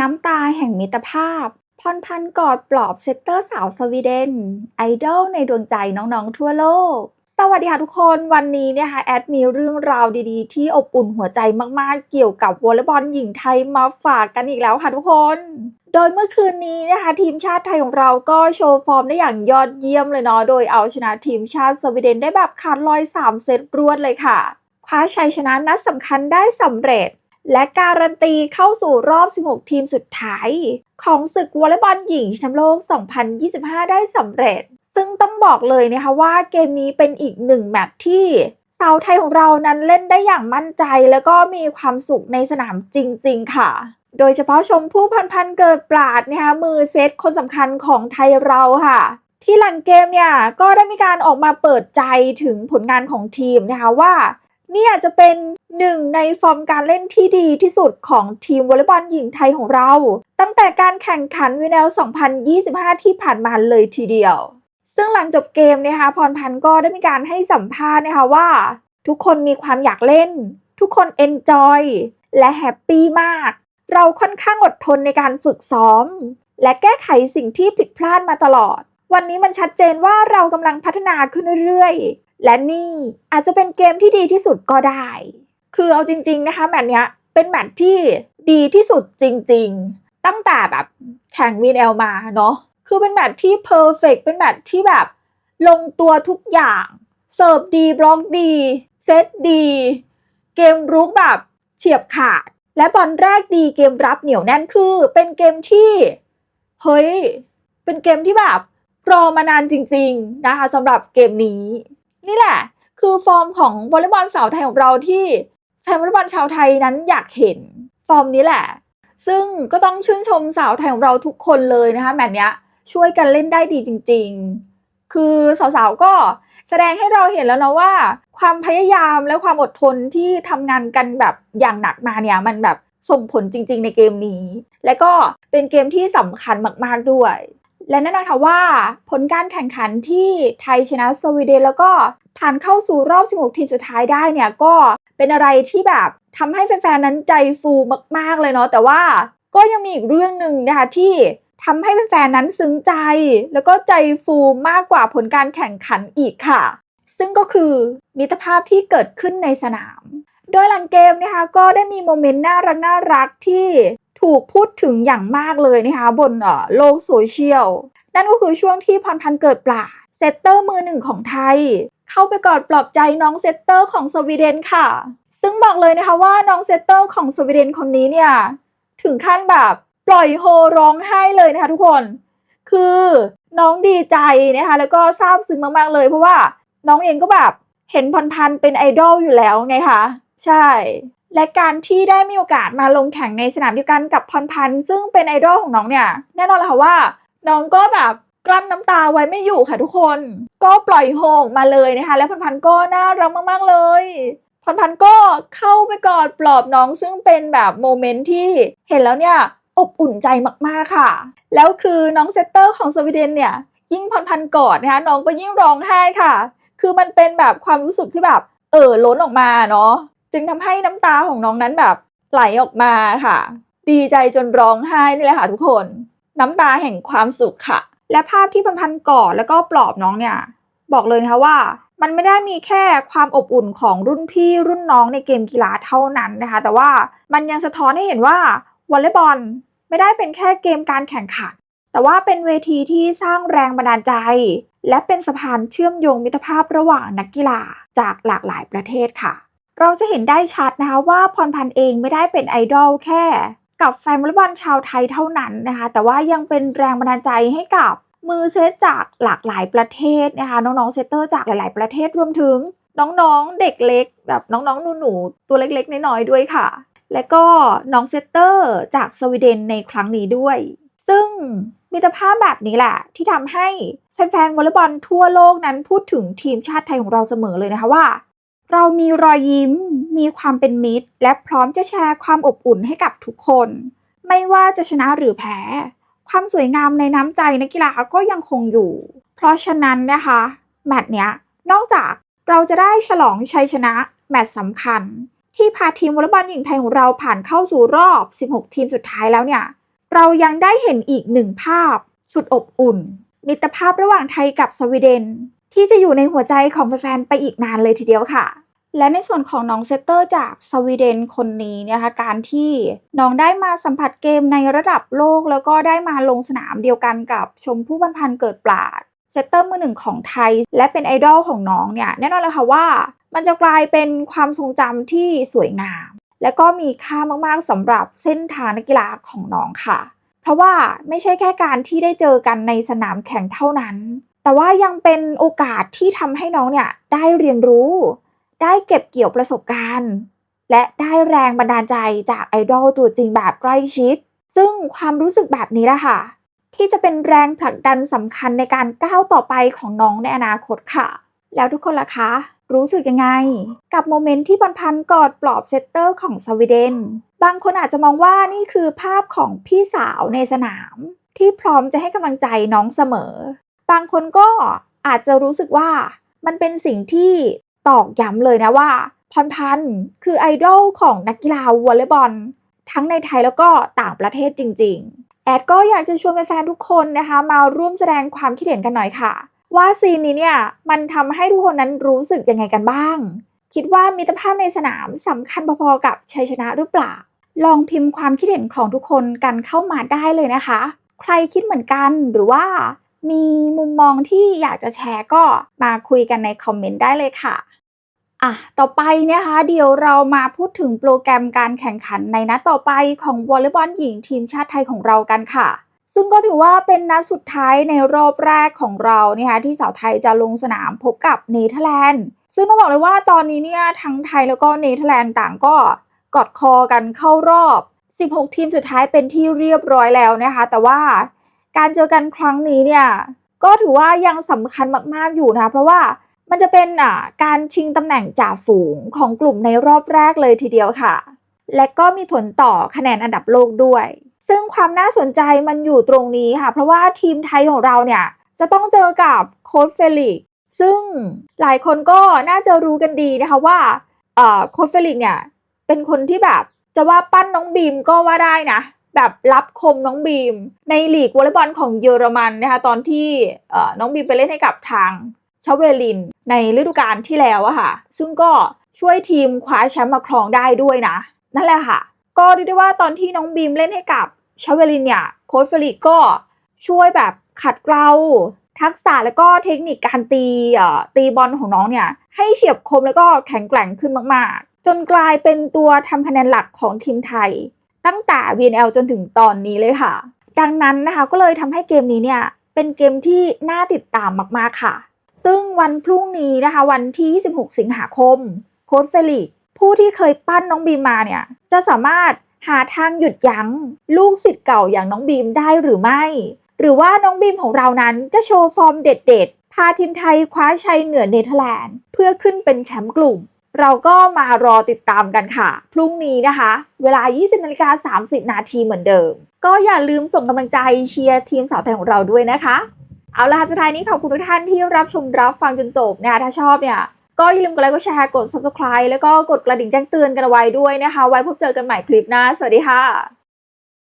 น้ำตาแห่งมิตรภาพ พรพันกอดปลอบเซตเตอร์สาวสวีเดน ไอดอลในดวงใจน้องๆทั่วโลก สวัสดีค่ะทุกคนวันนี้เนี่ยค่ะแอดมีเรื่องราวดีๆ ที่อบอุ่นหัวใจมากๆ เกี่ยวกับวอลเลย์บอลหญิงไทยมาฝากกันอีกแล้วค่ะทุกคนโดยเมื่อคืนนี้นะคะทีมชาติไทยของเราก็โชว์ฟอร์มได้อย่างยอดเยี่ยมเลยเนาะโดยเอาชนะทีมชาติสวีเดนได้แบบขาดลอย 3 เซตรวดเลยค่ะ คว้าชัยชนะนัดสำคัญได้สำเร็จ และการันตีเข้าสู่รอบ 16 ทีมสุดท้าย ของศึกวอลเลย์บอลหญิงแชมป์โลก 2025 ได้สำเร็จ ซึ่งต้องบอกเลยนะคะว่าเกมนี้เป็นอีกหนึ่งแมตช์ที่สาวไทยของเรานั้นเล่นได้อย่างมั่นใจ แล้วก็มีความสุขในสนามจริง ๆ ค่ะ โดยเฉพาะชมพู่พันพันเกิดปราดนะคะมือเซตคนสำคัญของไทยเราค่ะ ที่หลังเกมเนี่ยก็ได้มีการออกมาเปิดใจถึงผลงานของทีมนะคะว่า นี่อาจจะเป็นหนึ่งในฟอร์มการเล่นที่ดีที่สุดของทีมวอลเลย์บอลหญิงไทยของเรา ตั้งแต่การแข่งขันวีแนล 2025 ที่ผ่านมาเลยทีเดียว ซึ่งหลังจบเกมนะคะพรพันธ์ก็ได้มีการให้สัมภาษณ์นะคะว่า ทุกคนมีความอยากเล่น ทุกคนเอนจอยและแฮปปี้มาก เราค่อนข้างอดทนในการฝึกซ้อม และแก้ไขสิ่งที่ผิดพลาดมาตลอดวันนี้มันชัดเจนว่าเรากำลังพัฒนาขึ้นเรื่อย และนี่อาจจะเป็นเกมที่ดีที่สุดก็ได้ คือเอาจริง ๆนะคะแมตช์เนี้ยเป็นแมตช์ที่ดีที่สุดจริง ๆ ตั้งแต่แบบแข่งวีนเอลมาเนาะคือเป็นแมตช์ที่เพอร์เฟกเป็นแมตช์ที่แบบลงตัวทุกอย่างเสิร์ฟดีบล็อกดีเซตดี เกมรุกแบบเฉียบขาด และบอลแรกดีเกมรับเหนียวแน่นคือ เป็นเกมที่เฮ้ยเป็นเกมที่แบบรอมานานจริง ๆ นะคะสำหรับเกมนี้ นี่แหละ คือฟอร์มของวอลเลย์บอลสาวไทยของเราที่แฟนวอลเลย์บอลชาวไทยนั้นอยากเห็นฟอร์มนี้แหละ ซึ่งก็ต้องชื่นชมสาวไทยของเราทุกคนเลยนะคะแมตช์เนี้ยช่วยกันเล่นได้ดีจริง ๆ คือสาวๆก็แสดงให้เราเห็นแล้วนะว่า ความพยายามและความอดทนที่ทำงานกันแบบอย่างหนักมาเนี่ยมันแบบส่งผลจริง ๆ ในเกมนี้ และก็เป็นเกมที่สำคัญมาก ๆด้วย และแน่นอนค่ะว่าผลการแข่งขันที่ไทยชนะสวีเดนแล้วก็ผ่านเข้าสู่รอบ 16 ทีมสุดท้ายได้เนี่ยก็เป็นอะไรที่แบบทำให้แฟนๆ นั้นใจฟูมากๆเลยเนาะแต่ว่าก็ยังมีอีกเรื่องหนึ่งนะคะที่ทำให้แฟนๆ นั้นซึ้งใจ แล้วก็ใจฟูมากกว่าผลการแข่งขันอีกค่ะ ซึ่งก็คือมิตรภาพที่เกิดขึ้นในสนาม โดยหลังเกมนะคะก็ได้มีโมเมนต์น่ารักน่ารักที่ ถูกพูดถึงอย่างมากเลยนะคะบนโลกโซเชียล นั่นก็คือช่วงที่พรพันธ์เกิดปลาเซตเตอร์มือหนึ่งของไทย เข้าไปกอดปลอบใจน้องเซตเตอร์ของสวีเดนค่ะ ซึ่งบอกเลยนะคะว่าน้องเซตเตอร์ของสวีเดนคนนี้เนี่ย ถึงขั้นแบบปล่อยโฮร้องไห้เลยนะคะทุกคน คือน้องดีใจนะคะแล้วก็ซาบซึ้งมากๆเลย เพราะว่าน้องเองก็แบบเห็นพรพันธ์เป็นไอดอลอยู่แล้วไงคะใช่ และการที่ได้มีโอกาสมาลงแข่งในสนามเดียวกันกับพรพันธ์ซึ่งเป็นไอดอลของน้องเนี่ย แน่นอนเลยค่ะว่า น้องก็แบบกลั้นน้ำตาไว้ไม่อยู่ค่ะทุกคน ก็ปล่อยโฮกมาเลยนะคะ และพรพันธ์ก็น่ารักมากๆเลยพรพันธ์ก็เข้าไปกอดปลอบน้องซึ่งเป็นแบบโมเมนต์ที่เห็นแล้วเนี่ยอบอุ่นใจมากๆค่ะ แล้วคือน้องเซตเตอร์ของสวีเดนเนี่ยยิ่งพรพันธ์กอดนะคะน้องก็ยิ่งร้องไห้ค่ะ คือมันเป็นแบบความรู้สึกที่แบบเออล้นออกมาเนาะ จึงทำให้น้ำตาของน้องนั้นแบบไหลออกมาค่ะ ดีใจจนร้องไห้นี่แหละค่ะทุกคน น้ำตาแห่งความสุขค่ะ และภาพที่พันพันกอดแล้วก็ปลอบน้องเนี่ย บอกเลยนะคะว่า มันไม่ได้มีแค่ความอบอุ่นของรุ่นพี่รุ่นน้องในเกมกีฬาเท่านั้นนะคะ แต่ว่ามันยังสะท้อนให้เห็นว่าวอลเลย์บอลไม่ได้เป็นแค่เกมการแข่งขันแต่ว่าเป็นเวทีที่สร้างแรงบันดาลใจ และเป็นสะพานเชื่อมโยงมิตรภาพระหว่างนักกีฬาจากหลากหลายประเทศค่ะ เราจะเห็นได้ชัดนะคะว่าพรพันธ์เองไม่ได้เป็นไอดอลแค่ กับแฟนวอลเลย์บอลชาวไทยเท่านั้นนะคะ แต่ว่ายังเป็นแรงบันดาลใจให้กับมือเซตจากหลากหลายประเทศนะคะ น้องๆเซตเตอร์จากหลาย ๆ ประเทศรวมถึงน้องๆเด็กเล็ก แบบน้องๆหนูๆตัวเล็กๆน้อยๆด้วยค่ะ และก็น้องเซตเตอร์จากสวีเดนในครั้งนี้ด้วย ซึ่งมิตรภาพแบบนี้แหละ ที่ทำให้แฟนๆวอลเลย์บอลทั่วโลกนั้นพูดถึงทีมชาติไทยของเราเสมอเลยนะคะว่า เรามีรอยยิ้ม มีความเป็นมิตร และพร้อมจะแชร์ความอบอุ่นให้กับทุกคน ไม่ว่าจะชนะหรือแพ้ ความสวยงามในน้ำใจนักกีฬาก็ยังคงอยู่ เพราะฉะนั้นนะคะ แมตช์เนี้ย นอกจากเราจะได้ฉลองชัยชนะแมตช์สำคัญ ที่พาทีมวอลเลย์บอลหญิงไทยของเราผ่านเข้าสู่รอบ 16 ทีมสุดท้ายแล้วเนี่ย เรายังได้เห็นอีกหนึ่งภาพ สุดอบอุ่น มิตรภาพระหว่างไทยกับสวีเดน ที่จะอยู่ในหัวใจของแฟนๆไปอีกนานเลยทีเดียวค่ะ และในส่วนของน้องเซตเตอร์จากสวีเดนคนนี้เนะคะการที่น้องได้มาสัมผัสเกมในระดับโลก แล้วก็ได้มาลงสนามเดียวกันกับชมพู่พันพันเกิดปราดเซตเตอร์มือหนึ่งของไทย และเป็นไอดอลของน้องเนี่ยแน่นอนเลยค่ะว่า มันจะกลายเป็นความทรงจำที่สวยงาม และก็มีค่ามากๆสำหรับเส้นทางนักกีฬาของน้องค่ะ เพราะว่าไม่ใช่แค่การที่ได้เจอกันในสนามแข่งเท่านั้น แต่ว่ายังเป็นโอกาสที่ทำให้น้องเนี่ยได้เรียนรู้ ได้เก็บเกี่ยวประสบการณ์ และได้แรงบันดาลใจจากไอดอลตัวจริงแบบใกล้ชิด ซึ่งความรู้สึกแบบนี้แหละค่ะ ที่จะเป็นแรงผลักดันสำคัญในการก้าวต่อไปของน้องในอนาคตค่ะ แล้วทุกคนล่ะคะ รู้สึกยังไง กับโมเมนต์ที่พันพันกอดปลอบเซตเตอร์ของสวีเดน บางคนอาจจะมองว่านี่คือภาพของพี่สาวในสนามที่พร้อมจะให้กำลังใจน้องเสมอ บางคนก็อาจจะรู้สึกว่ามันเป็นสิ่งที่ตอกย้ำเลยนะว่า พรพันธ์คือไอดอลของนักกีฬาวอลเลย์บอล ทั้งในไทยแล้วก็ต่างประเทศจริง ๆ แอดก็อยากจะชวนแฟนๆทุกคนนะคะ มาร่วมแสดงความคิดเห็นกันหน่อยค่ะ ว่าซีนนี้เนี่ยมันทำให้ทุกคนนั้นรู้สึกยังไงกันบ้าง คิดว่ามิตรภาพในสนามสำคัญพอๆกับชัยชนะหรือเปล่า ลองพิมพ์ความคิดเห็นของทุกคนกันเข้ามาได้เลยนะคะ ใครคิดเหมือนกันหรือว่า มีมุมมองที่อยากจะแชร์ก็มาคุยกันในคอมเมนต์ได้เลยค่ะอะต่อไปนะคะเดี๋ยวเรามาพูดถึงโปรแกรมการแข่งขันในนัดต่อไปของวอลเลย์บอลหญิงทีมชาติไทยของเรากันค่ะ ซึ่งก็ถือว่าเป็นนัดสุดท้ายในรอบแรกของเราเนี่ยที่สาวไทยจะลงสนามพบกับเนเธอร์แลนด์ซึ่งต้องบอกเลยว่าตอนนี้เนี่ยทั้งไทยแล้วก็เนเธอร์แลนด์ต่างก็กอดคอกันเข้ารอบ 16 ทีมสุดท้ายเป็นที่เรียบร้อยแล้วนะคะ แต่ว่า การเจอกันครั้งนี้เนี่ยก็ถือว่ายังสำคัญมากๆอยู่นะเพราะว่ามันจะเป็นอ่าการชิงตำแหน่งจ่าฝูงของกลุ่มในรอบแรกเลยทีเดียวค่ะ และก็มีผลต่อคะแนนอันดับโลกด้วย ซึ่งความน่าสนใจมันอยู่ตรงนี้ค่ะ เพราะว่าทีมไทยของเราเนี่ยจะต้องเจอกับโค้ชเฟลิกซึ่งหลายคนก็น่าจะรู้กันดีนะคะว่าเอ่อโค้ชเฟลิกเนี่ยเป็นคนที่แบบจะว่าปั้นน้องบีมก็ว่าได้นะ แบบรับคมน้องบีม ในลีกวอลเลย์บอลของเยอรมันนะคะตอนที่น้องบีมไปเล่นให้กับทางชาเวลิน ในฤดูกาลที่แล้วอะค่ะ ซึ่งก็ช่วยทีมคว้าแชมป์มาครองได้ด้วยนะ นั่นแหละค่ะ ก็เรียกได้ว่าตอนที่น้องบีมเล่นให้กับชาเวลินเนี่ยโค้ชเฟลิกก็ช่วยแบบขัดเกลาทักษะแล้วก็เทคนิคการตีเอ่อตีบอลของน้องเนี่ย ให้เฉียบคมแล้วก็แข็งแกร่งขึ้นมาก ๆ จนกลายเป็นตัวทำคะแนนหลักของทีมไทย ตั้งแต่ VNL จนถึงตอนนี้เลยค่ะ ดังนั้นนะคะก็เลยทำให้เกมนี้เนี่ย เป็นเกมที่น่าติดตามมากๆค่ะ ซึ่งวันพรุ่งนี้นะคะ วันที่ 26 สิงหาคม โค้ชเฟลิกผู้ที่เคยปั้นน้องบีมมาเนี่ย จะสามารถหาทางหยุดยั้ง ลูกศิษย์เก่าอย่างน้องบีมได้หรือไม่ หรือว่าน้องบีมของเรานั้นจะโชว์ฟอร์มเด็ดๆพาทีมไทยคว้าชัยเหนือเนเธอร์แลนด์ เพื่อขึ้นเป็นแชมป์กลุ่ม เราก็มารอติดตามกันค่ะ พรุ่งนี้นะคะ เวลา 20นาฬิกา30 นาทีเหมือนเดิม ก็อย่าลืมส่งกำลังใจเชียร์ทีมสาวไทยของเราด้วยนะคะ เอาล่ะสุดท้ายนี้ขอบคุณทุกท่านที่รับชมรับฟังจนจบนะคะถ้าชอบเนี่ยก็อย่าลืมกดไลค์กดแชร์กด subscribe แล้วก็กดกระดิ่งแจ้งเตือนกันไว้ด้วยนะคะ ไว้พบเจอกันใหม่คลิปหน้า สวัสดีค่ะ